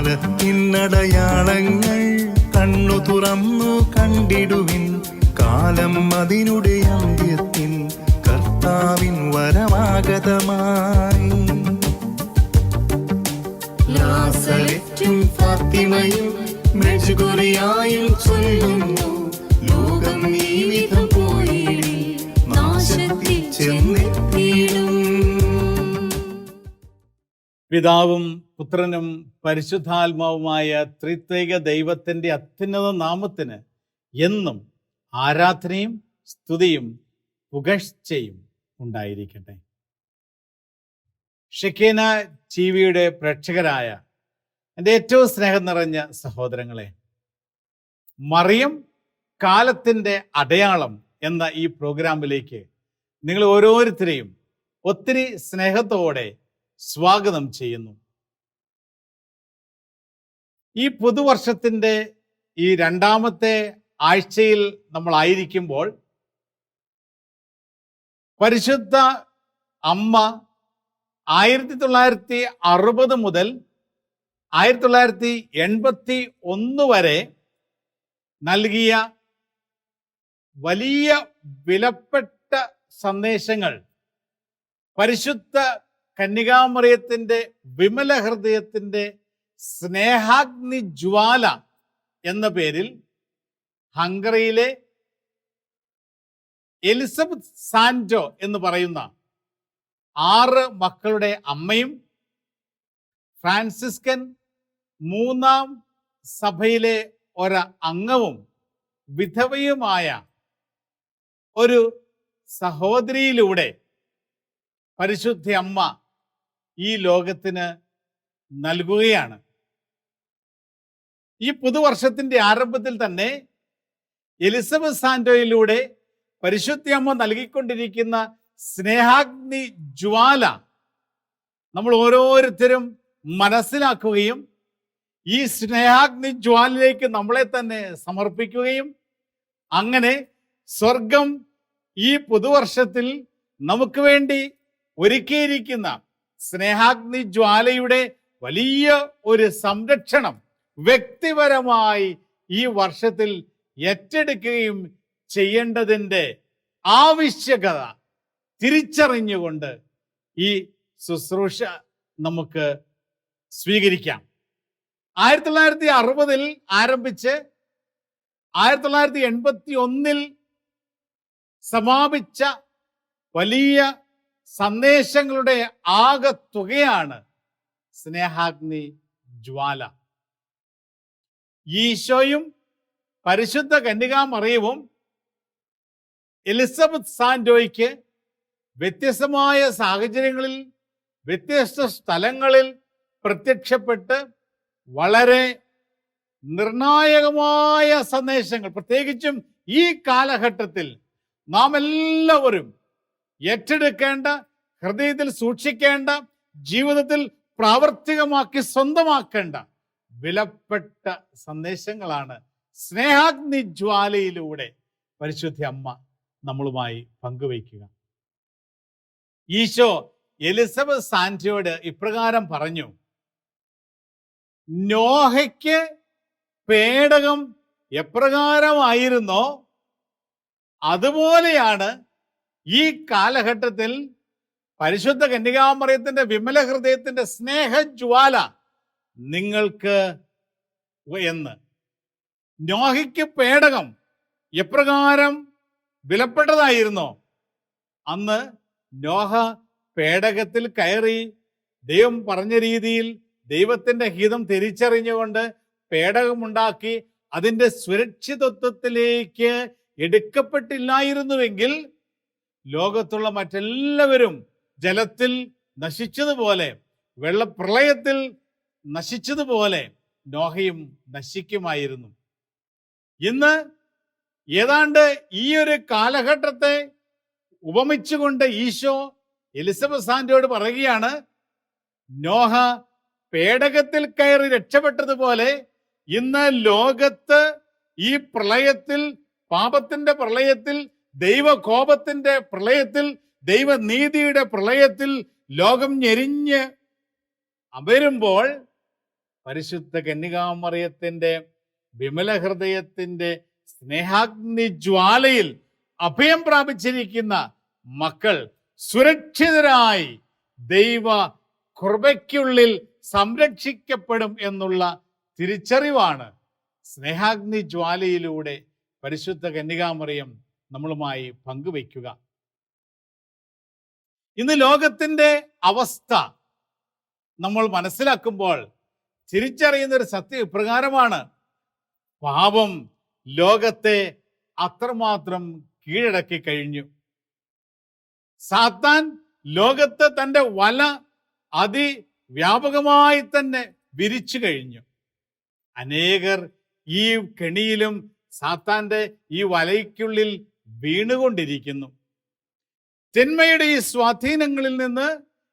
കാലത്തിനടയാളങ്ങൾ കണ്ണു തുറന്നു കണ്ടിടുവിൻ കാലം അതിനുടെ അന്ത്യത്തിൻ കർത്താവിൻ വരമാഗതമായി ലാസലറ്റും ഫാത്തിമയും മെഴുകുറിയായും ചൊല്ലുന്നു. ലോകം ഈ വിധം പോയിടി നാശത്തിൽ ചെന്നെത്തിയിടും. പിതാവും പുത്രനും പരിശുദ്ധാത്മാവുമായ ത്രിത്വൈക ദൈവത്തിന്റെ അത്യുന്നത നാമത്തിന് എന്നും ആരാധനയും സ്തുതിയും പുകഴ്ചയും ഉണ്ടായിരിക്കട്ടെ. ഷെക്കേന ടി വിയുടെ പ്രേക്ഷകരായ എന്റെ ഏറ്റവും സ്നേഹം നിറഞ്ഞ സഹോദരങ്ങളെ മറിയം കാലത്തിന്റെ അടയാളം എന്ന ഈ പ്രോഗ്രാമിലേക്ക് നിങ്ങൾ ഓരോരുത്തരെയും ഒത്തിരി സ്നേഹത്തോടെ സ്വാഗതം ചെയ്യുന്നു. ഈ പുതുവർഷത്തിന്റെ ഈ രണ്ടാമത്തെ ആഴ്ചയിൽ നമ്മളായിരിക്കുമ്പോൾ പരിശുദ്ധ അമ്മ ആയിരത്തി തൊള്ളായിരത്തി അറുപത് മുതൽ ആയിരത്തി തൊള്ളായിരത്തി എൺപത്തി ഒന്ന് വരെ നൽകിയ വലിയ വിലപ്പെട്ട സന്ദേശങ്ങൾ പരിശുദ്ധ കന്യകാമറിയത്തിന്റെ വിമല ഹൃദയത്തിന്റെ സ്നേഹാഗ്നി ജ്വാല എന്ന പേരിൽ ഹംഗറിയിലെ എലിസബത്ത് സാൻജോ എന്ന് പറയുന്ന ആറ് മക്കളുടെ അമ്മയും ഫ്രാൻസിസ്കൻ മൂന്നാം സഭയിലെ ഒരു അംഗവും വിധവയുമായ ഒരു സഹോദരിയിലൂടെ പരിശുദ്ധ അമ്മ ഈ ലോകത്തിന് നൽകുകയാണ്. ഈ പുതുവർഷത്തിന്റെ ആരംഭത്തിൽ തന്നെ എലിസബത്ത് സാൻഡോയിലൂടെ പരിശുദ്ധ അമ്മ നൽകിക്കൊണ്ടിരിക്കുന്ന സ്നേഹാഗ്നി ജ്വാല നമ്മൾ ഓരോരുത്തരും മനസ്സിലാക്കുകയും ഈ സ്നേഹാഗ്നി ജ്വാലിലേക്ക് നമ്മളെ തന്നെ സമർപ്പിക്കുകയും അങ്ങനെ സ്വർഗം ഈ പുതുവർഷത്തിൽ നമുക്ക് വേണ്ടി ഒരുക്കിയിരിക്കുന്ന സ്നേഹാഗ്നി ജ്വാലയുടെ വലിയ ഒരു സംരക്ഷണം വ്യക്തിപരമായി ഈ വർഷത്തിൽ ഏറ്റെടുക്കുകയും ചെയ്യേണ്ടതിന്റെ ആവശ്യകത തിരിച്ചറിഞ്ഞുകൊണ്ട് ഈ ശുശ്രൂഷ നമുക്ക് സ്വീകരിക്കാം. ആയിരത്തി തൊള്ളായിരത്തി അറുപതിൽ ആരംഭിച്ച് ആയിരത്തി തൊള്ളായിരത്തി എൺപത്തി ഒന്നിൽ സമാപിച്ച വലിയ സന്ദേശങ്ങളുടെ ആകത്തുകയാണ് സ്നേഹാഗ്നി ജ്വാല. ഈശോയും പരിശുദ്ധ കന്യകാമറിയവും എലിസബത്ത് സാൻഡോയ്ക്ക് വ്യത്യസ്തമായ സാഹചര്യങ്ങളിൽ വ്യത്യസ്ത സ്ഥലങ്ങളിൽ പ്രത്യക്ഷപ്പെട്ട് വളരെ നിർണായകമായ സന്ദേശങ്ങൾ. പ്രത്യേകിച്ചും ഈ കാലഘട്ടത്തിൽ നാം എല്ലാവരും ഏറ്റെടുക്കേണ്ട ഹൃദയത്തിൽ സൂക്ഷിക്കേണ്ട ജീവിതത്തിൽ പ്രാവർത്തികമാക്കി സ്വന്തമാക്കേണ്ട വിലപ്പെട്ട സന്ദേശങ്ങളാണ്. സ്നേഹാഗ്നി ജ്വാലയിലൂടെ പരിശുദ്ധ അമ്മ നമ്മളുമായി പങ്കുവയ്ക്കുക. ഈശോ എലിസബത്ത് സാന്റയോട് ഇപ്രകാരം പറഞ്ഞു നോഹയ്ക്ക് പേടകം എപ്രകാരമായിരുന്നോ? അതുപോലെയാണ് ഈ കാലഘട്ടത്തിൽ പരിശുദ്ധ കന്യകാമറിയത്തിന്റെ വിമല ഹൃദയത്തിന്റെ സ്നേഹജ്വാല നിങ്ങൾക്ക് എന്ന്. നോഹയ്ക്ക് പേടകം എപ്രകാരം വിലപ്പെട്ടതായിരുന്നോ? അന്ന് നോഹ പേടകത്തിൽ കയറി ദൈവം പറഞ്ഞ രീതിയിൽ ദൈവത്തിന്റെ ഹിതം തിരിച്ചറിഞ്ഞുകൊണ്ട് പേടകമുണ്ടാക്കി അതിന്റെ സുരക്ഷിതത്വത്തിലേക്ക് എടുക്കപ്പെട്ടില്ലായിരുന്നുവെങ്കിൽ ലോകത്തുള്ള മറ്റെല്ലാവരും ജലത്തിൽ നശിച്ചതുപോലെ വെള്ളപ്രളയത്തിൽ നശിച്ചതുപോലെ നോഹയും നശിക്കുമായിരുന്നു. ഇന്ന് ഏതാണ്ട് ഈ ഒരു കാലഘട്ടത്തെ ഉപമിച്ചുകൊണ്ട് ഈശോ എലിസബത്ത് സാന്റോട് പറയുകയാണ് നോഹ പേടകത്തിൽ കയറി രക്ഷപ്പെട്ടതുപോലെ ഇന്ന് ലോകത്ത് ഈ പ്രളയത്തിൽ പാപത്തിന്റെ പ്രളയത്തിൽ ദൈവകോപത്തിന്റെ പ്രളയത്തിൽ ദൈവനീതിയുടെ പ്രളയത്തിൽ ലോകം ഞെരിഞ്ഞ് അമരുമ്പോൾ പരിശുദ്ധ കന്യകാമറിയത്തിന്റെ വിമല ഹൃദയത്തിന്റെ സ്നേഹാഗ്നി ജ്വാലയിൽ അഭയം പ്രാപിച്ചിരിക്കുന്ന മക്കൾ സുരക്ഷിതരായി ദൈവ കൃപയ്ക്കുള്ളിൽ സംരക്ഷിക്കപ്പെടും എന്നുള്ള തിരിച്ചറിവാണ് സ്നേഹാഗ്നി ജ്വാലയിലൂടെ പരിശുദ്ധ കന്യകാമറിയം നമ്മളുമായി പങ്കുവയ്ക്കുക. ഇന്ന് ലോകത്തിന്റെ അവസ്ഥ നമ്മൾ മനസ്സിലാക്കുമ്പോൾ തിരിച്ചറിയുന്ന ഒരു സത്യം ഇപ്രകാരമാണ് പാപം ലോകത്തെ അത്രമാത്രം കീഴടക്കി കഴിഞ്ഞു. സാത്താൻ ലോകത്തെ തന്റെ വല അതിവ്യാപകമായി തന്നെ വിരിച്ചു കഴിഞ്ഞു. അനേകർ ഈ കെണിയിലും സാത്താന്റെ ഈ വലയ്ക്കുള്ളിൽ വീണുകൊണ്ടിരിക്കുന്നു. തിന്മയുടെ ഈ സ്വാധീനങ്ങളിൽ നിന്ന്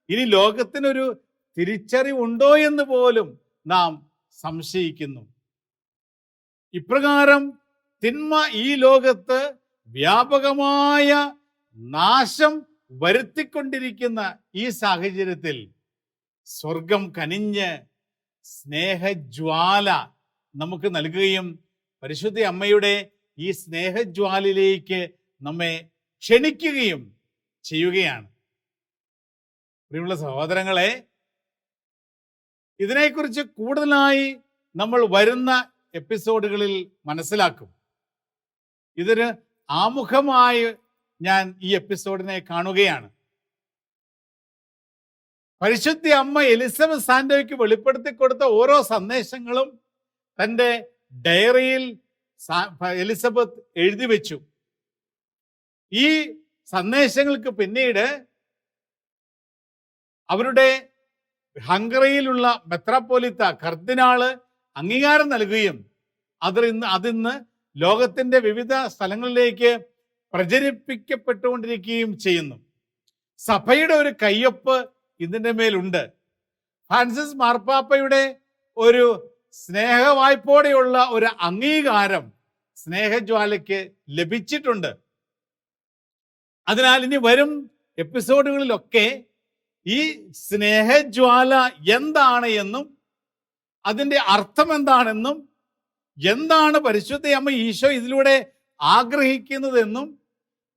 ഇനി ലോകത്തിനൊരു തിരിച്ചറിവുണ്ടോ എന്ന് പോലും നാം സംശയിക്കുന്നു. ഇപ്രകാരം തിന്മ ഈ ലോകത്ത് വ്യാപകമായ നാശം വരുത്തിക്കൊണ്ടിരിക്കുന്ന ഈ സാഹചര്യത്തിൽ സ്വർഗം കനിഞ്ഞ് സ്നേഹജ്വാല നമുക്ക് നൽകുകയും പരിശുദ്ധ അമ്മയുടെ ഈ സ്നേഹജ്വാലിലേക്ക് നമ്മെ ക്ഷണിക്കുകയും ചെയ്യുകയാണ്. പ്രിയമുള്ള സഹോദരങ്ങളെ ഇതിനെക്കുറിച്ച് കൂടുതലായി നമ്മൾ വരുന്ന എപ്പിസോഡുകളിൽ മനസ്സിലാക്കും. ഇതിന് ആമുഖമായി ഞാൻ ഈ എപ്പിസോഡിനെ കാണുകയാണ്. പരിശുദ്ധി അമ്മ എലിസബത്ത് സാന്റോയ്ക്ക് വെളിപ്പെടുത്തി കൊടുത്ത ഓരോ സന്ദേശങ്ങളും തന്റെ ഡയറിയിൽ എലിസബത്ത് എഴുതി വെച്ചു. ഈ സന്ദേശങ്ങൾക്ക് പിന്നീട് അവരുടെ ഹംഗറിയിലുള്ള മെത്രാപ്പോലിത്ത കർദിനാൾ അംഗീകാരം നൽകുകയും അത് ഇന്ന് അതിന്ന് ലോകത്തിന്റെ വിവിധ സ്ഥലങ്ങളിലേക്ക് പ്രചരിപ്പിക്കപ്പെട്ടുകൊണ്ടിരിക്കുകയും ചെയ്യുന്നു. സഭയുടെ ഒരു കയ്യൊപ്പ് ഇതിന്റെ മേലുണ്ട്. ഫ്രാൻസിസ് മാർപ്പാപ്പയുടെ ഒരു സ്നേഹവായ്പോടെയുള്ള ഒരു അംഗീകാരം സ്നേഹജ്വാലയ്ക്ക് ലഭിച്ചിട്ടുണ്ട്. അതിനാൽ ഇനി വരും എപ്പിസോഡുകളിലൊക്കെ ഈ സ്നേഹജ്വാല എന്താണ് എന്നും അതിന്റെ അർത്ഥം എന്താണെന്നും എന്താണ് പരിശുദ്ധ അമ്മ ഈശോ ഇതിലൂടെ ആഗ്രഹിക്കുന്നതെന്നും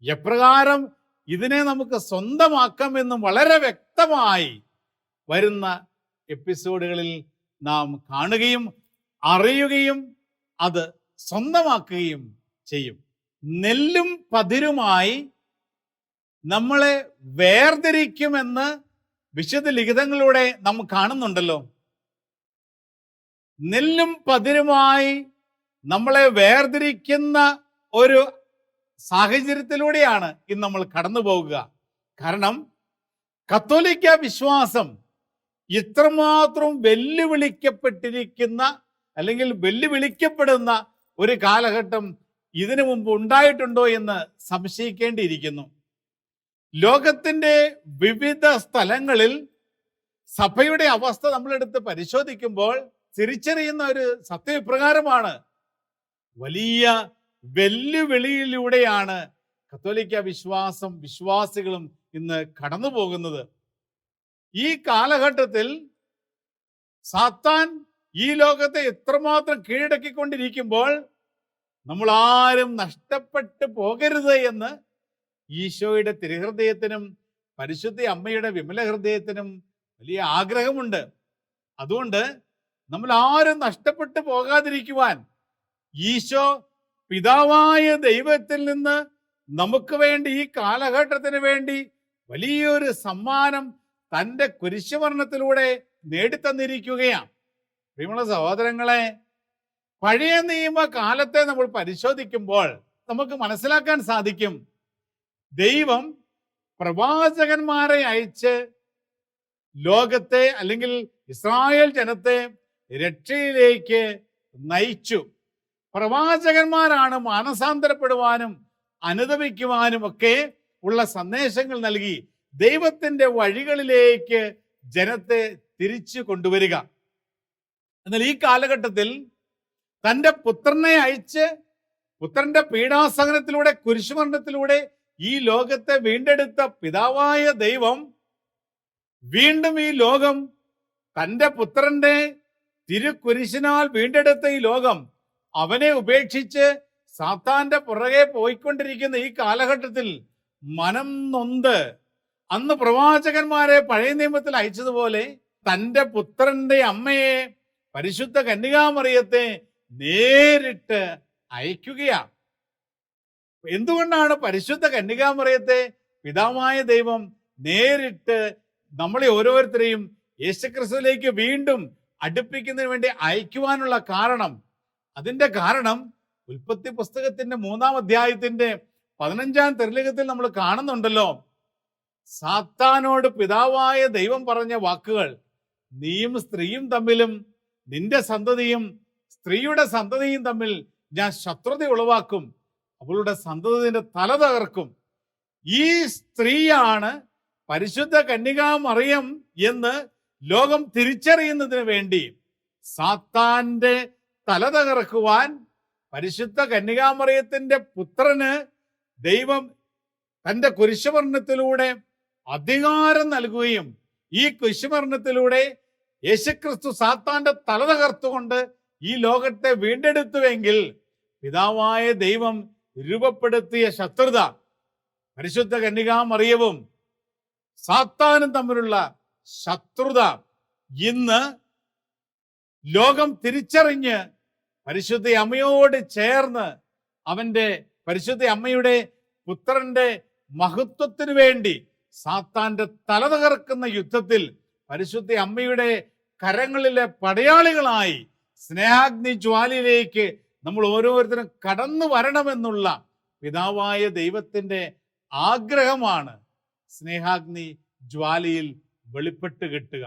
എപ്രകാരം ഇതിനെ നമുക്ക് സ്വന്തമാക്കാം എന്നും വളരെ വ്യക്തമായി വരുന്ന എപ്പിസോഡുകളിൽ നാം കാണുകയും അറിയുകയും അത് സ്വന്തമാക്കുകയും ചെയ്യും. നെല്ലും പതിരുമായി നമ്മളെ വേർതിരിക്കുമെന്ന് വിശുദ്ധ ലിഖിതങ്ങളിലൂടെ നാം കാണുന്നുണ്ടല്ലോ. നെല്ലും പതിരുമായി നമ്മളെ വേർതിരിക്കുന്ന ഒരു സാഹചര്യത്തിലൂടെയാണ് ഇന്ന് നമ്മൾ കടന്നു പോകുക. കാരണം കത്തോലിക്ക വിശ്വാസം ഇത്രമാത്രം വെല്ലുവിളിക്കപ്പെട്ടിരിക്കുന്ന അല്ലെങ്കിൽ വെല്ലുവിളിക്കപ്പെടുന്ന ഒരു കാലഘട്ടം ഇതിനു മുമ്പ് ഉണ്ടായിട്ടുണ്ടോ എന്ന് സംശയിക്കേണ്ടിയിരിക്കുന്നു. ലോകത്തിന്റെ വിവിധ സ്ഥലങ്ങളിൽ സഭയുടെ അവസ്ഥ നമ്മളെടുത്ത് പരിശോധിക്കുമ്പോൾ തിരിച്ചറിയുന്ന ഒരു സത്യവിപ്രകാരമാണ്. വലിയ വെല്ലുവിളിയിലൂടെയാണ് കത്തോലിക്ക വിശ്വാസം വിശ്വാസികളും ഇന്ന് കടന്നു പോകുന്നത് ഈ കാലഘട്ടത്തിൽ സാത്താൻ ഈ ലോകത്തെ എത്രമാത്രം കീഴടക്കിക്കൊണ്ടിരിക്കുമ്പോൾ നമ്മൾ ആരും നഷ്ടപ്പെട്ടു പോകരുത് എന്ന് ഈശോയുടെ തിരുഹൃദയത്തിനും പരിശുദ്ധ അമ്മയുടെ വിമല ഹൃദയത്തിനും വലിയ ആഗ്രഹമുണ്ട്. അതുകൊണ്ട് നമ്മൾ ആരും നഷ്ടപ്പെട്ടു പോകാതിരിക്കുവാൻ ഈശോ പിതാവായ ദൈവത്തിൽ നിന്ന് നമുക്ക് വേണ്ടി ഈ കാലഘട്ടത്തിന് വേണ്ടി വലിയൊരു സമ്മാനം തന്റെ കുരിശുമരണത്തിലൂടെ നേടിത്തന്നിരിക്കുകയാണ്. പ്രിയമുള്ള സഹോദരങ്ങളെ പഴയ നിയമ കാലത്തെ നമ്മൾ പരിശോധിക്കുമ്പോൾ നമുക്ക് മനസ്സിലാക്കാൻ സാധിക്കും ദൈവം പ്രവാചകന്മാരെ അയച്ച് ലോകത്തെ അല്ലെങ്കിൽ ഇസ്രായേൽ ജനത്തെ രക്ഷയിലേക്ക് നയിച്ചു. പ്രവാചകന്മാരാണ് മാനസാന്തരപ്പെടുവാനും അനുദപിക്കുവാനും ഒക്കെ ഉള്ള സന്ദേശങ്ങൾ നൽകി ദൈവത്തിന്റെ വഴികളിലേക്ക് ജനത്തെ തിരിച്ചു കൊണ്ടുവരിക. എന്നാൽ ഈ കാലഘട്ടത്തിൽ തന്റെ പുത്രനെ അയച്ച് പുത്രന്റെ പീഡാസഹനത്തിലൂടെ കുരിശുമരണത്തിലൂടെ ഈ ലോകത്തെ വീണ്ടെടുത്ത പിതാവായ ദൈവം വീണ്ടും ഈ ലോകം തന്റെ പുത്രന്റെ തിരുക്കുരിശിനാൽ വീണ്ടെടുത്ത ഈ ലോകം അവനെ ഉപേക്ഷിച്ച് സാത്താന്റെ പുറകെ പോയിക്കൊണ്ടിരിക്കുന്ന ഈ കാലഘട്ടത്തിൽ മനം നൊന്ത്. അന്ന് പ്രവാചകന്മാരെ പഴയ നിയമത്തിൽ അയച്ചതുപോലെ തന്റെ പുത്രന്റെ അമ്മയെ പരിശുദ്ധ കന്യകാമറിയത്തെ നേരിട്ട് അയക്കുകയാണ്. എന്തുകൊണ്ടാണ് പരിശുദ്ധ കന്യകാമറിയത്തെ പിതാവായ ദൈവം നേരിട്ട് നമ്മളെ ഓരോരുത്തരെയും യേശുക്രിസ്തുവിലേക്ക് വീണ്ടും അടുപ്പിക്കുന്നതിന് വേണ്ടി അയക്കുവാനുള്ള കാരണം? അതിന്റെ കാരണം ഉൽപ്പത്തി പുസ്തകത്തിന്റെ മൂന്നാം അധ്യായത്തിന്റെ പതിനഞ്ചാം തെരലിഖത്തിൽ നമ്മൾ കാണുന്നുണ്ടല്ലോ. സാത്താനോട് പിതാവായ ദൈവം പറഞ്ഞ വാക്കുകൾ നീയും സ്ത്രീയും തമ്മിലും നിന്റെ സന്തതിയും സ്ത്രീയുടെ സന്തതിയും തമ്മിൽ ഞാൻ ശത്രുത ഉളവാക്കും. അവളുടെ സന്തതിന്റെ തല തകർക്കും. ഈ സ്ത്രീയാണ് പരിശുദ്ധ കന്യകാ മറിയം എന്ന് ലോകം തിരിച്ചറിയുന്നതിന് വേണ്ടി സാത്താന്റെ തല തകർക്കുവാൻ പരിശുദ്ധ കന്യകാമറിയത്തിന്റെ പുത്രന് ദൈവം തന്റെ കുരിശുമരണത്തിലൂടെ അധികാരം നൽകുകയും ഈ കുരിശുമരണത്തിലൂടെ യേശുക്രിസ്തു സാത്താന്റെ തല തകർത്തുകൊണ്ട് ഈ ലോകത്തെ വീണ്ടെടുത്തുവെങ്കിൽ പിതാവായ ദൈവം രൂപപ്പെടുത്തിയ ശത്രുത പരിശുദ്ധ കന്യകാമറിയവും സാത്താനും തമ്മിലുള്ള ശത്രുത ഇന്ന് ലോകം തിരിച്ചറിഞ്ഞ് പരിശുദ്ധ അമ്മയോട് ചേർന്ന് അവന്റെ പരിശുദ്ധ അമ്മയുടെ പുത്രന്റെ മഹത്വത്തിനു വേണ്ടി സാത്താന്റെ തല തകർക്കുന്ന യുദ്ധത്തിൽ പരിശുദ്ധ അമ്മയുടെ കരങ്ങളിലെ പടയാളികളായി സ്നേഹാഗ്നി ജ്വാലയിലേക്ക് നമ്മൾ ഓരോരുത്തരും കടന്നു വരണമെന്നുള്ള പിതാവായ ദൈവത്തിന്റെ ആഗ്രഹമാണ് സ്നേഹാഗ്നി ജ്വാലയിൽ വെളിപ്പെട്ട് കിട്ടുക.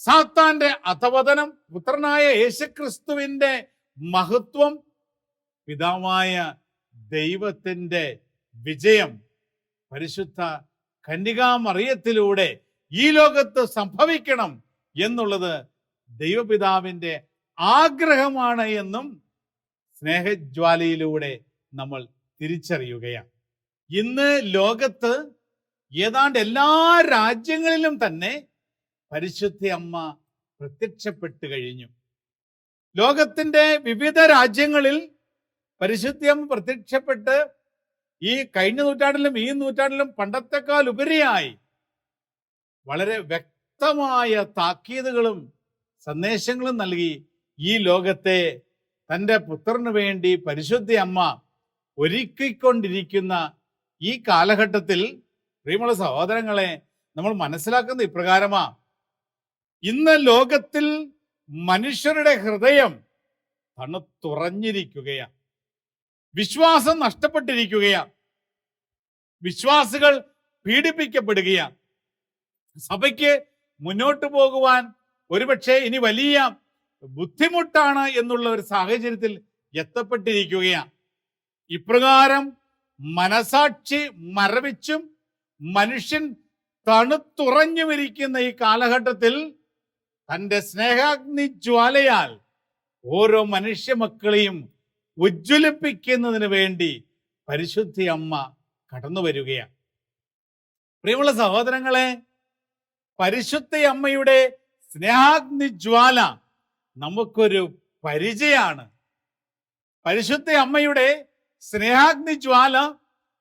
സാത്താന്റെ അധവതനം പുത്രനായ യേശുക്രിസ്തുവിന്റെ മഹത്വം പിതാവായ ദൈവത്തിന്റെ വിജയം പരിശുദ്ധ കന്യകാമറിയത്തിലൂടെ ഈ ലോകത്ത് സംഭവിക്കണം എന്നുള്ളത് ദൈവപിതാവിന്റെ ആഗ്രഹമാണ് എന്നും സ്നേഹജ്വാലയിലൂടെ നമ്മൾ തിരിച്ചറിയുകയാണ്. ഇന്ന് ലോകത്ത് ഏതാണ്ട് എല്ലാ രാജ്യങ്ങളിലും തന്നെ പരിശുദ്ധ അമ്മ പ്രത്യക്ഷപ്പെട്ട് കഴിഞ്ഞു. ലോകത്തിന്റെ വിവിധ രാജ്യങ്ങളിൽ പരിശുദ്ധ അമ്മ പ്രത്യക്ഷപ്പെട്ട് ഈ കഴിഞ്ഞ നൂറ്റാണ്ടിലും ഈ നൂറ്റാണ്ടിലും പണ്ടത്തെക്കാൾ ഉപരിയായി വളരെ വ്യക്തമായ താക്കീതുകളും സന്ദേശങ്ങളും നൽകി ഈ ലോകത്തെ തന്റെ പുത്രന് വേണ്ടി പരിശുദ്ധി അമ്മ ഒരുക്കിക്കൊണ്ടിരിക്കുന്ന ഈ കാലഘട്ടത്തിൽ പ്രിയമുള്ള സഹോദരങ്ങളെ നമ്മൾ മനസ്സിലാക്കുന്ന ഇപ്രകാരമാ. ഇന്ന് ലോകത്തിൽ മനുഷ്യരുടെ ഹൃദയം തണുത്തുറഞ്ഞിരിക്കുകയാണ് വിശ്വാസം നഷ്ടപ്പെട്ടിരിക്കുകയാണ് വിശ്വാസികൾ പീഡിപ്പിക്കപ്പെടുകയാണ് സഭയ്ക്ക് മുന്നോട്ടു പോകുവാൻ ഒരുപക്ഷെ ഇനി വലിയ ബുദ്ധിമുട്ടാണ് എന്നുള്ള ഒരു സാഹചര്യത്തിൽ എത്തപ്പെട്ടിരിക്കുകയാണ്. ഇപ്രകാരം മനസാക്ഷി മരവിച്ചും മനുഷ്യൻ തണുത്തുറഞ്ഞുമിരിക്കുന്ന ഈ കാലഘട്ടത്തിൽ തന്റെ സ്നേഹാഗ്നി ജ്വാലയാൽ ഓരോ മനുഷ്യ മക്കളെയും ഉജ്ജ്വലിപ്പിക്കുന്നതിന് വേണ്ടി പരിശുദ്ധി അമ്മ കടന്നു വരികയാണ്. പ്രിയമുള്ള സഹോദരങ്ങളെ പരിശുദ്ധ അമ്മയുടെ സ്നേഹാഗ്നി ജ്വാല നമുക്കൊരു പരിചയമാണ് പരിശുദ്ധ അമ്മയുടെ സ്നേഹാഗ്നി ജ്വാല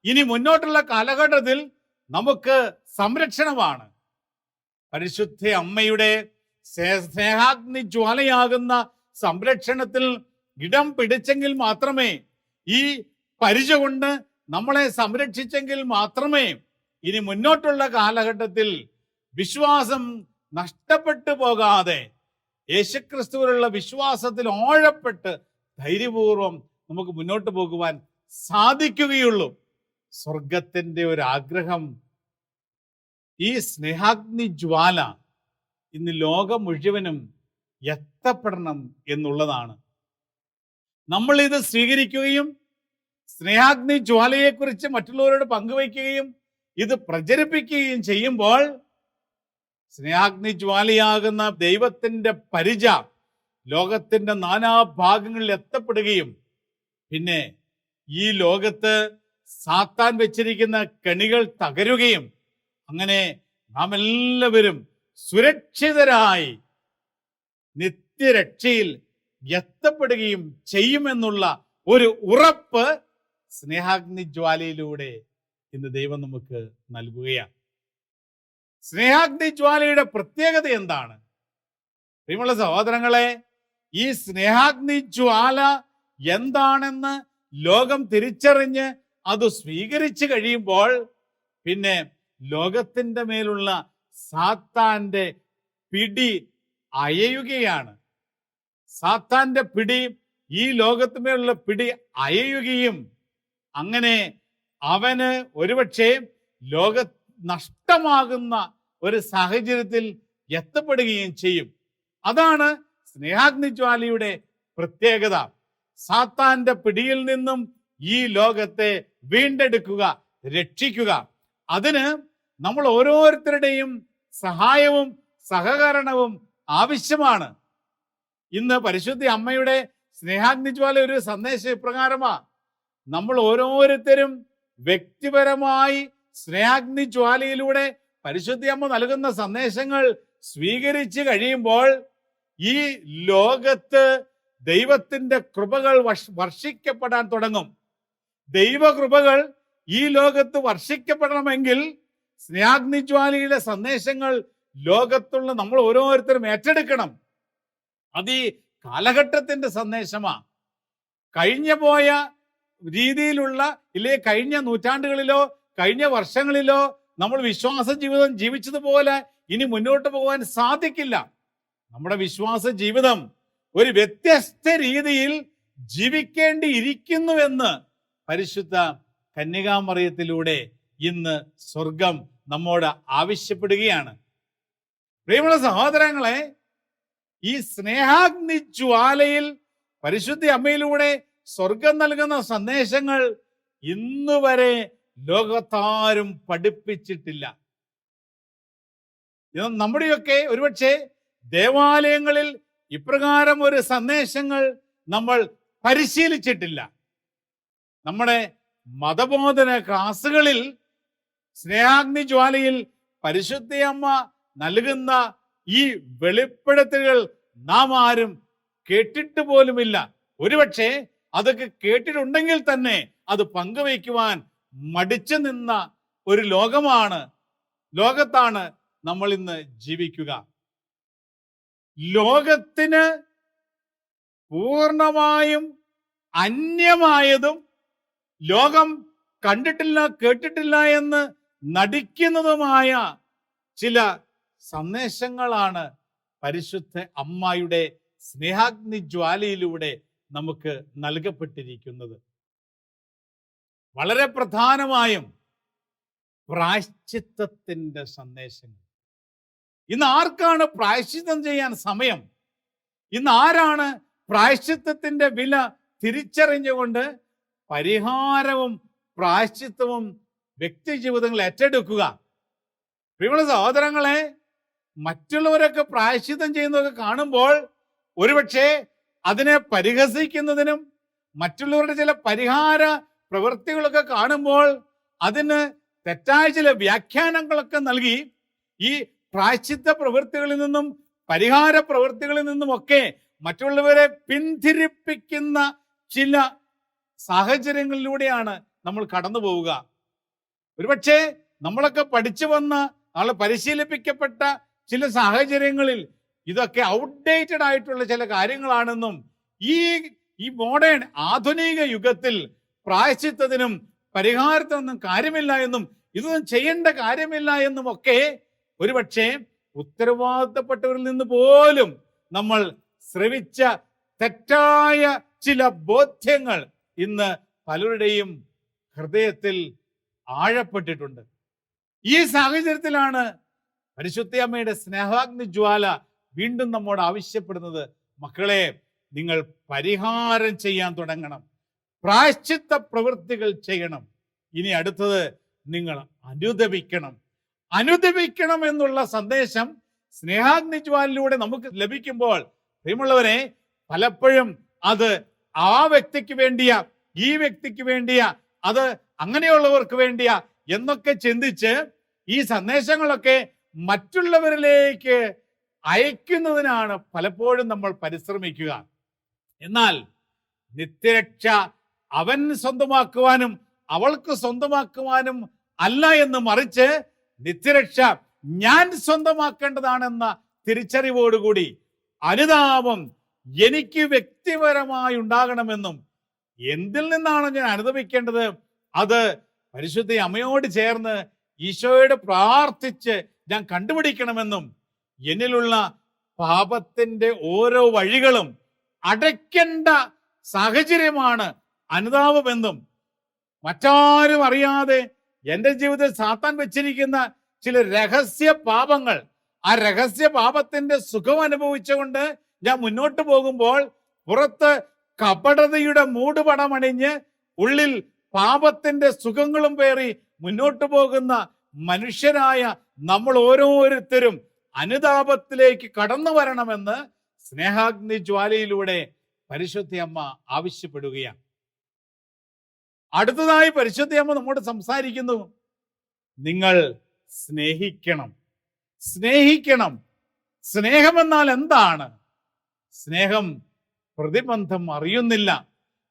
ഇനി മുന്നോട്ടുള്ള കാലഘട്ടത്തിൽ നമുക്ക് സംരക്ഷണമാണ്. പരിശുദ്ധ അമ്മയുടെ സ്നേഹാഗ്നി ജ്വാലയാകുന്ന സംരക്ഷണത്തിൽ ഇടം പിടിച്ചെങ്കിൽ മാത്രമേ ഈ പരിച കൊണ്ട് നമ്മളെ സംരക്ഷിച്ചെങ്കിൽ മാത്രമേ ഇനി മുന്നോട്ടുള്ള കാലഘട്ടത്തിൽ വിശ്വാസം നഷ്ടപ്പെട്ടു പോകാതെ യേശുക്രിസ്തുവിലുള്ള വിശ്വാസത്തിൽ ഓഴപ്പെട്ട് ധൈര്യപൂർവം നമുക്ക് മുന്നോട്ട് പോകുവാൻ സാധിക്കുകയുള്ളൂ. സ്വർഗത്തിന്റെ ഒരു ആഗ്രഹം ഈ സ്നേഹാഗ്നി ജ്വാല ഇന്ന് ലോകം മുഴുവനും എത്തപ്പെടണം എന്നുള്ളതാണ്. നമ്മൾ ഇത് സ്വീകരിക്കുകയും സ്നേഹാഗ്നി ജ്വാലയെക്കുറിച്ച് മറ്റുള്ളവരോട് പങ്കുവയ്ക്കുകയും ഇത് പ്രചരിപ്പിക്കുകയും ചെയ്യുമ്പോൾ സ്നേഹാഗ്നി ജ്വാലയാകുന്ന ദൈവത്തിന്റെ പരിച ലോകത്തിന്റെ നാനാഭാഗങ്ങളിൽ എത്തപ്പെടുകയും പിന്നെ ഈ ലോകത്ത് സാത്താൻ വെച്ചിരിക്കുന്ന കെണികൾ തകരുകയും അങ്ങനെ നാം എല്ലാവരും സുരക്ഷിതരായി നിത്യരക്ഷയിൽ എത്തപ്പെടുകയും ചെയ്യുമെന്നുള്ള ഒരു ഉറപ്പ് സ്നേഹാഗ്നി ജ്വാലയിലൂടെ ഇന്ന് ദൈവം നമുക്ക് നൽകുകയാണ്. സ്നേഹാഗ്നി ജ്വാലയുടെ പ്രത്യേകത എന്താണ്? പ്രിയമുള്ള സഹോദരങ്ങളെ ഈ സ്നേഹാഗ്നി ജ്വാല എന്താണെന്ന് ലോകം തിരിച്ചറിഞ്ഞ് അത് സ്വീകരിച്ചു കഴിയുമ്പോൾ പിന്നെ ലോകത്തിന്റെ മേലുള്ള സാത്താന്റെ പിടി അയയുകയാണ്. സാത്താന്റെ പിടി ഈ ലോകത്തിന്മേലുള്ള പിടി അയയുകയും അങ്ങനെ അവന് ഒരുപക്ഷെ ലോക നഷ്ടമാകുന്ന ഒരു സാഹചര്യത്തിൽ എത്തപ്പെടുകയും ചെയ്യും. അതാണ് സ്നേഹാഗ്നിജ്വാലിയുടെ പ്രത്യേകത. സാത്താന്റെ പിടിയിൽ നിന്നും ഈ ലോകത്തെ വീണ്ടെടുക്കുക രക്ഷിക്കുക. അതിന് നമ്മൾ ഓരോരുത്തരുടെയും സഹായവും സഹകരണവും ആവശ്യമാണ്. ഇന്ന് പരിശുദ്ധ അമ്മയുടെ സ്നേഹാഗ്നിജ്വാല ഒരു സന്ദേശം ഇപ്രകാരമാ. നമ്മൾ ഓരോരുത്തരും വ്യക്തിപരമായി സ്നേഹാഗ്നി ജ്വാലയിലൂടെ പരിശുദ്ധ അമ്മ നൽകുന്ന സന്ദേശങ്ങൾ സ്വീകരിച്ചു കഴിയുമ്പോൾ ഈ ലോകത്ത് ദൈവത്തിന്റെ കൃപകൾ വർഷിക്കപ്പെടാൻ തുടങ്ങും. ദൈവകൃപകൾ ഈ ലോകത്ത് വർഷിക്കപ്പെടണമെങ്കിൽ സ്നേഹാഗ്നിജ്വാലിയുടെ സന്ദേശങ്ങൾ ലോകത്തുള്ള നമ്മൾ ഓരോരുത്തരും ഏറ്റെടുക്കണം. അത് ഈ കാലഘട്ടത്തിന്റെ സന്ദേശമാ. കഴിഞ്ഞ പോയ രീതിയിലുള്ള ഇല്ലേ കഴിഞ്ഞ നൂറ്റാണ്ടുകളിലോ കഴിഞ്ഞ വർഷങ്ങളിലോ നമ്മൾ വിശ്വാസ ജീവിതം ജീവിച്ചതുപോലെ ഇനി മുന്നോട്ട് പോകാൻ സാധിക്കില്ല. നമ്മുടെ വിശ്വാസ ജീവിതം ഒരു വ്യത്യസ്ത രീതിയിൽ ജീവിക്കേണ്ടിയിരിക്കുന്നുവെന്ന് പരിശുദ്ധ കന്യകാമറിയത്തിലൂടെ ഇന്ന് സ്വർഗം നമ്മോട് ആവശ്യപ്പെടുകയാണ്. പ്രിയമുള്ള സഹോദരങ്ങളെ ഈ സ്നേഹാഗ്നി ജ്വാലയിൽ പരിശുദ്ധി അമ്മയിലൂടെ സ്വർഗം നൽകുന്ന സന്ദേശങ്ങൾ ഇന്ന് വരെ ലോകത്താരും പഠിപ്പിച്ചിട്ടില്ല. നമ്മുടെയൊക്കെ ഒരുപക്ഷെ ദേവാലയങ്ങളിൽ ഇപ്രകാരം ഒരു സന്ദേശങ്ങൾ നമ്മൾ പരിശീലിച്ചിട്ടില്ല. നമ്മുടെ മതബോധന ക്ലാസുകളിൽ സ്നേഹാഗ്നി ജ്വാലയിൽ പരിശുദ്ധയമ്മ നൽകുന്ന ഈ വെളിപ്പെടുത്തലുകൾ നാം ആരും കേട്ടിട്ട് പോലുമില്ല. ഒരുപക്ഷെ അതൊക്കെ കേട്ടിട്ടുണ്ടെങ്കിൽ തന്നെ അത് പങ്കുവയ്ക്കുവാൻ മടിച്ചു നിന്ന ഒരു ലോകമാണ് ലോകത്താണ് നമ്മൾ ഇന്ന് ജീവിക്കുക. ലോകത്തിന് പൂർണമായും അന്യമായതും ലോകം കണ്ടിട്ടില്ല കേട്ടിട്ടില്ല എന്ന് നടിക്കുന്നതുമായ ചില സന്ദേശങ്ങളാണ് പരിശുദ്ധ അമ്മായുടെ സ്നേഹാഗ്നി ജ്വാലയിലൂടെ നമുക്ക് നൽകപ്പെട്ടിരിക്കുന്നത്. വളരെ പ്രധാനമായും പ്രായശ്ചിത്തത്തിന്റെ സന്ദേശങ്ങൾ. ഇന്ന് ആർക്കാണ് പ്രായശ്ചിത്തം ചെയ്യാൻ സമയം? ഇന്ന് ആരാണ് പ്രായശ്ചിത്തത്തിന്റെ വില തിരിച്ചറിഞ്ഞുകൊണ്ട് പരിഹാരവും പ്രായശ്ചിത്തവും വ്യക്തി ജീവിതങ്ങൾ ഏറ്റെടുക്കുക? പ്രിയമുള്ള സഹോദരങ്ങളെ മറ്റുള്ളവരൊക്കെ പ്രായശ്ചിത്തം ചെയ്യുന്നതൊക്കെ കാണുമ്പോൾ ഒരുപക്ഷെ അതിനെ പരിഹസിക്കുന്നതിനും മറ്റുള്ളവരുടെ ചില പരിഹാര പ്രവൃത്തികളൊക്കെ കാണുമ്പോൾ അതിന് തെറ്റായ ചില വ്യാഖ്യാനങ്ങളൊക്കെ നൽകി ഈ പ്രായശ്ചിത്ത പ്രവൃത്തികളിൽ നിന്നും പരിഹാര പ്രവൃത്തികളിൽ നിന്നുമൊക്കെ മറ്റുള്ളവരെ പിന്തിരിപ്പിക്കുന്ന ചില സാഹചര്യങ്ങളിലൂടെയാണ് നമ്മൾ കടന്നു പോവുക. ഒരുപക്ഷെ നമ്മളൊക്കെ പഠിച്ചു വന്ന നമ്മൾ പരിശീലിപ്പിക്കപ്പെട്ട ചില സാഹചര്യങ്ങളിൽ ഇതൊക്കെ ഔട്ട്ഡേറ്റഡ് ആയിട്ടുള്ള ചില കാര്യങ്ങളാണെന്നും ഈ ഈ മോഡേൺ ആധുനിക യുഗത്തിൽ പ്രായശ്ചിത്തത്തിനും പരിഹാരത്തിനൊന്നും കാര്യമില്ല എന്നും ഇതൊന്നും ചെയ്യേണ്ട കാര്യമില്ല എന്നും ഒക്കെ ഒരുപക്ഷെ ഉത്തരവാദിത്തപ്പെട്ടവരിൽ നിന്ന് പോലും നമ്മൾ ശ്രവിച്ച തെറ്റായ ചില ബോധ്യങ്ങൾ ഇന്ന് പലരുടെയും ഹൃദയത്തിൽ ആഴപ്പെട്ടിട്ടുണ്ട്. ഈ സാഹചര്യത്തിലാണ് പരിശുദ്ധ അമ്മയുടെ സ്നേഹാഗ്നി ജ്വാല വീണ്ടും നമ്മോട് ആവശ്യപ്പെടുന്നത്. മക്കളെ നിങ്ങൾ പരിഹാരം ചെയ്യാൻ തുടങ്ങണം. പ്രായശ്ചിത്ത പ്രവൃത്തികൾ ചെയ്യണം. ഇനി അടുത്തത് നിങ്ങൾ അനുദപിക്കണം. അനുദപിക്കണം എന്നുള്ള സന്ദേശം സ്നേഹാഗ്നി ജ്വാലിലൂടെ നമുക്ക് ലഭിക്കുമ്പോൾ പ്രിയമുള്ളവരെ പലപ്പോഴും അത് ആ വ്യക്തിക്ക് വേണ്ടിയ ഈ വ്യക്തിക്ക് വേണ്ടിയ അത് അങ്ങനെയുള്ളവർക്ക് വേണ്ടിയ എന്നൊക്കെ ചിന്തിച്ച് ഈ സന്ദേശങ്ങളൊക്കെ മറ്റുള്ളവരിലേക്ക് അയക്കുന്നതിനാണ് പലപ്പോഴും നമ്മൾ പരിശ്രമിക്കുക. എന്നാൽ നിത്യരക്ഷ അവൻ സ്വന്തമാക്കുവാനും അവൾക്ക് സ്വന്തമാക്കുവാനും അല്ല എന്ന് മറിച്ച് നിത്യരക്ഷ ഞാൻ സ്വന്തമാക്കേണ്ടതാണെന്ന തിരിച്ചറിവോടുകൂടി അനുതാപം എനിക്ക് വ്യക്തിപരമായി ഉണ്ടാകണമെന്നും എന്തിൽ നിന്നാണ് ഞാൻ അനുദപിക്കേണ്ടത്? അത് പരിശുദ്ധ അമ്മയോട് ചേർന്ന് ഈശോയോട് പ്രാർത്ഥിച്ച് ഞാൻ കണ്ടുപിടിക്കണമെന്നും എന്നിലുള്ള പാപത്തിന്റെ ഓരോ വഴികളും അടയ്ക്കേണ്ട സാഹചര്യമാണ് അനുതാപമെന്നും മറ്റാരും അറിയാതെ എന്റെ ജീവിതത്തിൽ സാത്താൻ വെച്ചിരിക്കുന്ന ചില രഹസ്യ പാപങ്ങൾ ആ രഹസ്യ പാപത്തിന്റെ സുഖം അനുഭവിച്ചുകൊണ്ട് ഞാൻ മുന്നോട്ട് പോകുമ്പോൾ പുറത്ത് കപടതയുടെ മൂടുപടമണിഞ്ഞ് ഉള്ളിൽ പാപത്തിന്റെ സുഖങ്ങളും പേറി മുന്നോട്ട് പോകുന്ന മനുഷ്യരായ നമ്മൾ ഓരോരുത്തരും അനുതാപത്തിലേക്ക് കടന്നു വരണമെന്ന് സ്നേഹാഗ്നി ജ്വാലയിലൂടെ പരിശുദ്ധ അമ്മ ആവശ്യപ്പെടുകയാണ്. അടുത്തതായി പരിശുദ്ധയമ്മ നമ്മോട് സംസാരിക്കുന്നു. നിങ്ങൾ സ്നേഹിക്കണം. സ്നേഹിക്കണം. സ്നേഹമെന്നാൽ എന്താണ്? സ്നേഹം പ്രതിബന്ധം അറിയുന്നില്ല.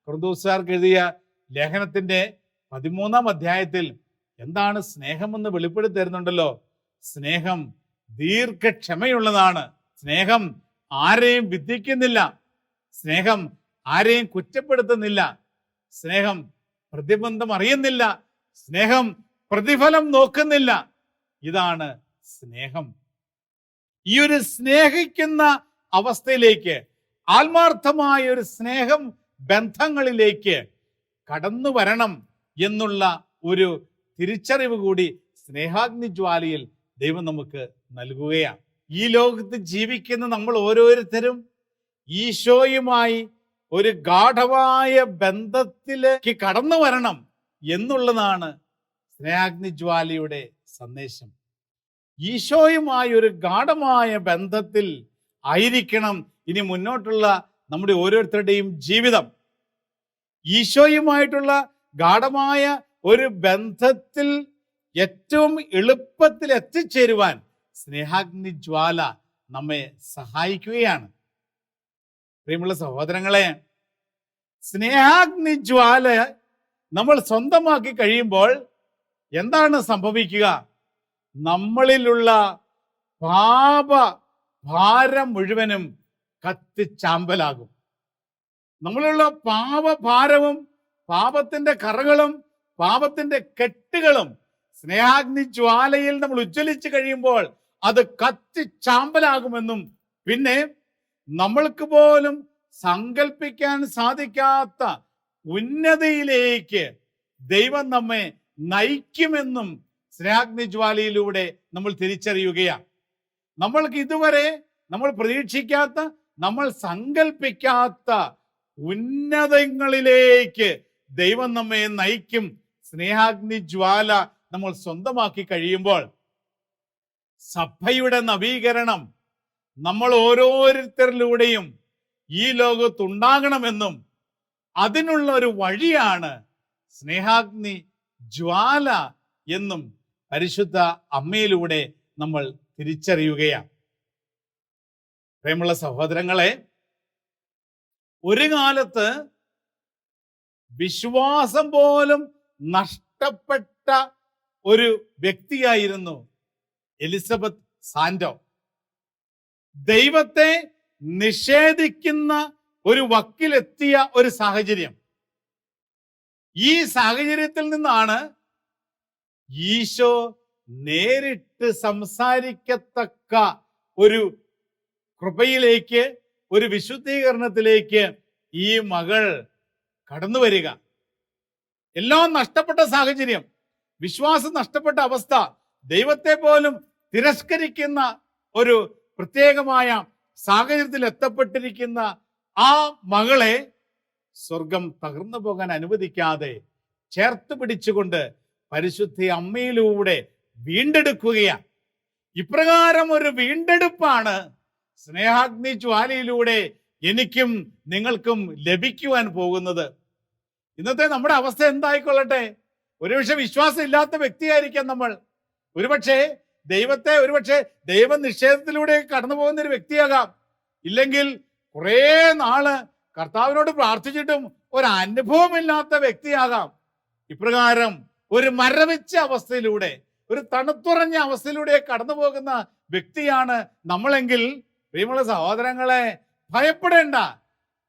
ക്രദൂസാർക്ക് എഴുതിയ ലേഖനത്തിന്റെ പതിമൂന്നാം അധ്യായത്തിൽ എന്താണ് സ്നേഹമെന്ന് വെളിപ്പെടുത്തി തരുന്നുണ്ടല്ലോ? സ്നേഹം ദീർഘക്ഷമയുള്ളതാണ്. സ്നേഹം ആരെയും വിധിക്കുന്നില്ല. സ്നേഹം ആരെയും കുറ്റപ്പെടുത്തുന്നില്ല. സ്നേഹം പ്രതിബന്ധം അറിയുന്നില്ല. സ്നേഹം പ്രതിഫലം നോക്കുന്നില്ല. ഇതാണ് സ്നേഹം. ഈ ഒരു സ്നേഹിക്കുന്ന അവസ്ഥയിലേക്ക് ആത്മാർത്ഥമായ ഒരു സ്നേഹം ബന്ധങ്ങളിലേക്ക് കടന്നു വരണം എന്നുള്ള ഒരു തിരിച്ചറിവ് കൂടി സ്നേഹാഗ്നി ജ്വാലയിൽ ദൈവം നമുക്ക് നൽകുകയാണ്. ഈ ലോകത്ത് ജീവിക്കുന്ന നമ്മൾ ഓരോരുത്തരും ഈശോയുമായി ഒരു ഗാഠമായ ബന്ധത്തിലേക്ക് കടന്നു വരണം എന്നുള്ളതാണ് സ്നേഹാഗ്നിജ്വാലിയുടെ സന്ദേശം. ഈശോയുമായി ഒരു ഗാഠമായ ബന്ധത്തിൽ ആയിരിക്കണം ഇനി മുന്നോട്ടുള്ള നമ്മുടെ ഓരോരുത്തരുടെയും ജീവിതം. ഈശോയുമായിട്ടുള്ള ഗാഠമായ ഒരു ബന്ധത്തിൽ ഏറ്റവും എളുപ്പത്തിൽ എത്തിച്ചേരുവാൻ സ്നേഹാഗ്നി ജ്വാല നമ്മെ സഹായിക്കുകയാണ്. പ്രിയമുള്ള സഹോദരങ്ങളെ സ്നേഹാഗ്നി ജ്വാല നമ്മൾ സ്വന്തമാക്കി കഴിയുമ്പോൾ എന്താണ് സംഭവിക്കുക? നമ്മളിലുള്ള പാപ ഭാരം മുഴുവനും കത്തിച്ചാമ്പലാകും. നമ്മളിലുള്ള പാപഭാരവും പാപത്തിന്റെ കറകളും പാപത്തിന്റെ കെട്ടുകളും സ്നേഹാഗ്നി ജ്വാലയിൽ നമ്മൾ ഉജ്ജ്വലിച്ചു കഴിയുമ്പോൾ അത് കത്തിച്ചാമ്പലാകുമെന്നും പിന്നെ നമ്മൾക്ക് പോലും സങ്കല്പിക്കാൻ സാധിക്കാത്ത ഉന്നതിയിലേക്ക് ദൈവം നമ്മെ നയിക്കുമെന്നും സ്നേഹാഗ്നിജ്വാലയിലൂടെ നമ്മൾ തിരിച്ചറിയുകയാണ്. നമ്മൾക്ക് ഇതുവരെ നമ്മൾ പ്രതീക്ഷിക്കാത്ത നമ്മൾ സങ്കല്പിക്കാത്ത ഉന്നതങ്ങളിലേക്ക് ദൈവം നമ്മെ നയിക്കും സ്നേഹാഗ്നിജ്വാല നമ്മൾ സ്വന്തമാക്കി കഴിയുമ്പോൾ സഭയുടെ നവീകരണം നമ്മൾ ഓരോരുത്തരിലൂടെയും ഈ ലോകത്തുണ്ടാകണമെന്നും അതിനുള്ള ഒരു വഴിയാണ് സ്നേഹാഗ്നി ജ്വാല എന്നും പരിശുദ്ധ അമ്മയിലൂടെ നമ്മൾ തിരിച്ചറിയുകയാണ്. പ്രേമുള്ള സഹോദരങ്ങളെ ഒരു കാലത്ത് വിശ്വാസം പോലും നഷ്ടപ്പെട്ട ഒരു വ്യക്തിയായിരുന്നു എലിസബത്ത് സാന്റോ. ദൈവത്തെ നിഷേധിക്കുന്ന ഒരു വക്കിലെത്തിയ ഒരു സാഹചര്യം. ഈ സാഹചര്യത്തിൽ നിന്നാണ് ഈശോ നേരിട്ട് സംസാരിക്കത്തക്ക ഒരു കൃപയിലേക്ക് ഒരു വിശുദ്ധീകരണത്തിലേക്ക് ഈ മകൾ കടന്നു വരിക. എല്ലാം നഷ്ടപ്പെട്ട സാഹചര്യം വിശ്വാസം നഷ്ടപ്പെട്ട അവസ്ഥ ദൈവത്തെ പോലും തിരസ്കരിക്കുന്ന ഒരു പ്രത്യേകമായ സാഹചര്യത്തിൽ എത്തപ്പെട്ടിരിക്കുന്ന ആ മകളെ സ്വർഗം തകർന്നു പോകാൻ അനുവദിക്കാതെ ചേർത്ത് പിടിച്ചുകൊണ്ട് പരിശുദ്ധ അമ്മയിലൂടെ വീണ്ടെടുക്കുകയാണ്. ഇപ്രകാരം ഒരു വീണ്ടെടുപ്പാണ് സ്നേഹാഗ്നി ജ്വാലയിലൂടെ എനിക്കും നിങ്ങൾക്കും ലഭിക്കുവാൻ പോകുന്നത്. ഇന്നത്തെ നമ്മുടെ അവസ്ഥ എന്തായിക്കൊള്ളട്ടെ? ഒരുപക്ഷെ വിശ്വാസം ഇല്ലാത്ത വ്യക്തിയായിരിക്കാം നമ്മൾ. ഒരുപക്ഷെ ദൈവത്തെ ഒരുപക്ഷെ ദൈവ നിഷേധത്തിലൂടെ കടന്നു പോകുന്ന ഒരു വ്യക്തിയാകാം. ഇല്ലെങ്കിൽ കുറേ നാൾ കർത്താവിനോട് പ്രാർത്ഥിച്ചിട്ടും ഒരു അനുഭവമില്ലാത്ത വ്യക്തിയാകാം. ഇപ്രകാരം ഒരു മരവിച്ച അവസ്ഥയിലൂടെ ഒരു തണുത്തുറഞ്ഞ അവസ്ഥയിലൂടെ കടന്നു പോകുന്ന വ്യക്തിയാണ് നമ്മളെങ്കിൽ പ്രിയമുള്ള സഹോദരങ്ങളെ ഭയപ്പെടേണ്ട.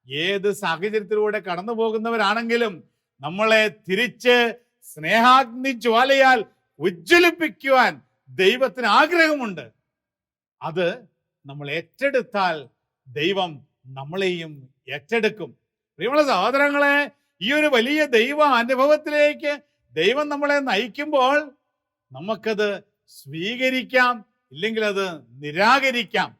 ഏത് സാഹചര്യത്തിലൂടെ കടന്നു പോകുന്നവരാണെങ്കിലും നമ്മളെ തിരിച്ച് സ്നേഹാഗ്നി ജ്വാലയാൽ ഉജ്ജ്വലിപ്പിക്കുവാൻ ദൈവത്തിന് ആഗ്രഹമുണ്ട്. അത് നമ്മൾ ഏറ്റെടുത്താൽ ദൈവം നമ്മളെയും ഏറ്റെടുക്കും. പ്രിയമുള്ള സഹോദരങ്ങളെ ഈ ഒരു വലിയ ദൈവ അനുഭവത്തിലേക്ക് ദൈവം നമ്മളെ നയിക്കുമ്പോൾ നമുക്കത് സ്വീകരിക്കാം ഇല്ലെങ്കിൽ അത് നിരാകരിക്കാം.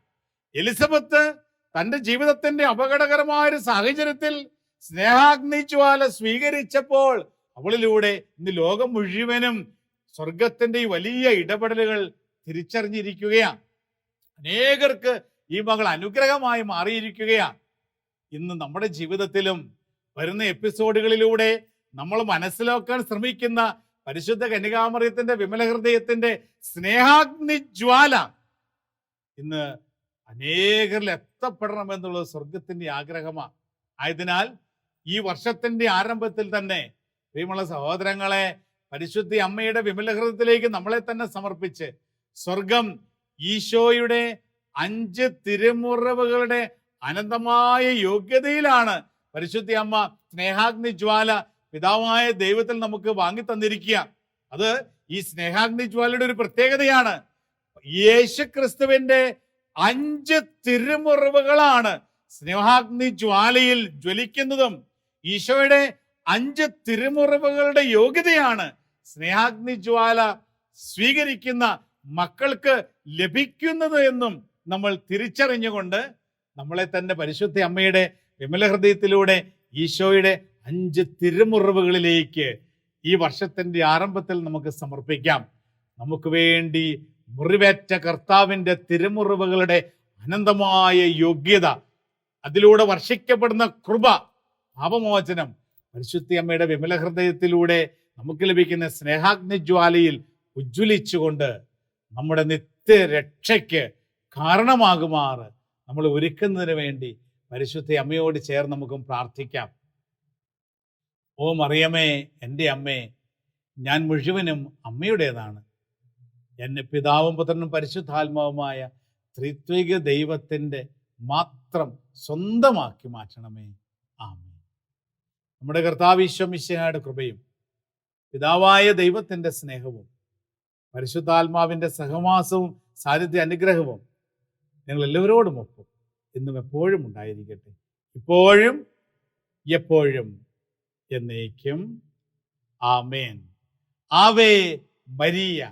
എലിസബത്ത് തന്റെ ജീവിതത്തിന്റെ അപകടകരമായ ഒരു സാഹചര്യത്തിൽ സ്നേഹാഗ്നി ജ്വാല സ്വീകരിച്ചപ്പോൾ അവളിലൂടെ ഇന്ന് ലോകം മുഴുവനും സ്വർഗത്തിന്റെ ഈ വലിയ ഇടപെടലുകൾ തിരിച്ചറിഞ്ഞിരിക്കുകയാണ്. അനേകർക്ക് ഈ മകൾ അനുഗ്രഹമായി മാറിയിരിക്കുകയാണ്. ഇന്ന് നമ്മുടെ ജീവിതത്തിലും വരുന്ന എപ്പിസോഡുകളിലൂടെ നമ്മൾ മനസ്സിലാക്കാൻ ശ്രമിക്കുന്ന പരിശുദ്ധ കന്യകാമറിയത്തിന്റെ വിമല ഹൃദയത്തിന്റെ സ്നേഹാഗ്നി ജ്വാല. ഇന്ന് അനേകരിൽ എത്തപ്പെടണം എന്നുള്ളത് സ്വർഗത്തിന്റെ ആഗ്രഹമാണ്. ആയതിനാൽ ഈ വർഷത്തിന്റെ ആരംഭത്തിൽ തന്നെ പ്രിയമുള്ള സഹോദരങ്ങളെ പരിശുദ്ധി അമ്മയുടെ വിമല ഹൃദയത്തിലേക്ക് നമ്മളെ തന്നെ സമർപ്പിച്ച് സ്വർഗം ഈശോയുടെ അഞ്ച് തിരുമുറവുകളുടെ അനന്തമായ യോഗ്യതയിലാണ് പരിശുദ്ധി അമ്മ സ്നേഹാഗ്നി ജ്വാല പിതാവായ ദൈവത്തിൽ നമുക്ക് വാങ്ങി തന്നിരിക്കുക. അത് ഈ സ്നേഹാഗ്നി ജ്വാലയുടെ ഒരു പ്രത്യേകതയാണ്. യേശു ക്രിസ്തുവിന്റെ അഞ്ച് തിരുമുറവുകളാണ് സ്നേഹാഗ്നി ജ്വാലയിൽ ജ്വലിക്കുന്നതും ഈശോയുടെ അഞ്ച് തിരുമുറവുകളുടെ യോഗ്യതയാണ്. സ്നേഹാഗ്നി ജ്വാല സ്വീകരിക്കുന്ന മക്കൾക്ക് ലഭിക്കുന്നത് എന്നും നമ്മൾ തിരിച്ചറിഞ്ഞുകൊണ്ട് നമ്മളെ തന്നെ പരിശുദ്ധ അമ്മയുടെ വിമല ഹൃദയത്തിലൂടെ ഈശോയുടെ അഞ്ച് തിരുമുറിവുകളിലേക്ക് ഈ വർഷത്തിന്റെ ആരംഭത്തിൽ നമുക്ക് സമർപ്പിക്കാം. നമുക്ക് വേണ്ടി മുറിവേറ്റ കർത്താവിന്റെ തിരുമുറിവുകളുടെ അനന്തമായ യോഗ്യത അതിലൂടെ വർഷിക്കപ്പെടുന്ന കൃപ പാപമോചനം പരിശുദ്ധി അമ്മയുടെ വിമല ഹൃദയത്തിലൂടെ നമുക്ക് ലഭിക്കുന്ന സ്നേഹാഗ്നിജ്വാലയിൽ ഉജ്ജ്വലിച്ചുകൊണ്ട് നമ്മുടെ നിത്യ രക്ഷയ്ക്ക് കാരണമാകുമാറ്. നമ്മൾ ഒരുക്കുന്നതിന് വേണ്ടി പരിശുദ്ധ അമ്മയോട് ചേർന്ന് നമുക്കും പ്രാർത്ഥിക്കാം. ഓ മറിയമേ എന്റെ അമ്മേ ഞാൻ മുഴുവനും അമ്മയുടേതാണ്. എന്നെ പിതാവും പുത്രനും പരിശുദ്ധാത്മാവുമായ ത്രിത്വിക ദൈവത്തിന്റെ മാത്രം സ്വന്തമാക്കി മാറ്റണമേ. ആമേ നമ്മുടെ കർത്താവിശ്വമിശയുടെ കൃപയും പിതാവായ ദൈവത്തിന്റെ സ്നേഹവും പരിശുദ്ധാത്മാവിന്റെ സഹവാസവും സാന്നിധ്യ അനുഗ്രഹവും ഞങ്ങൾ എല്ലാവരോടും ഒപ്പം എന്നും എപ്പോഴും ഉണ്ടായിരിക്കട്ടെ. ഇപ്പോഴും എപ്പോഴും എന്നേക്കും. ആമേൻ. Ave Maria.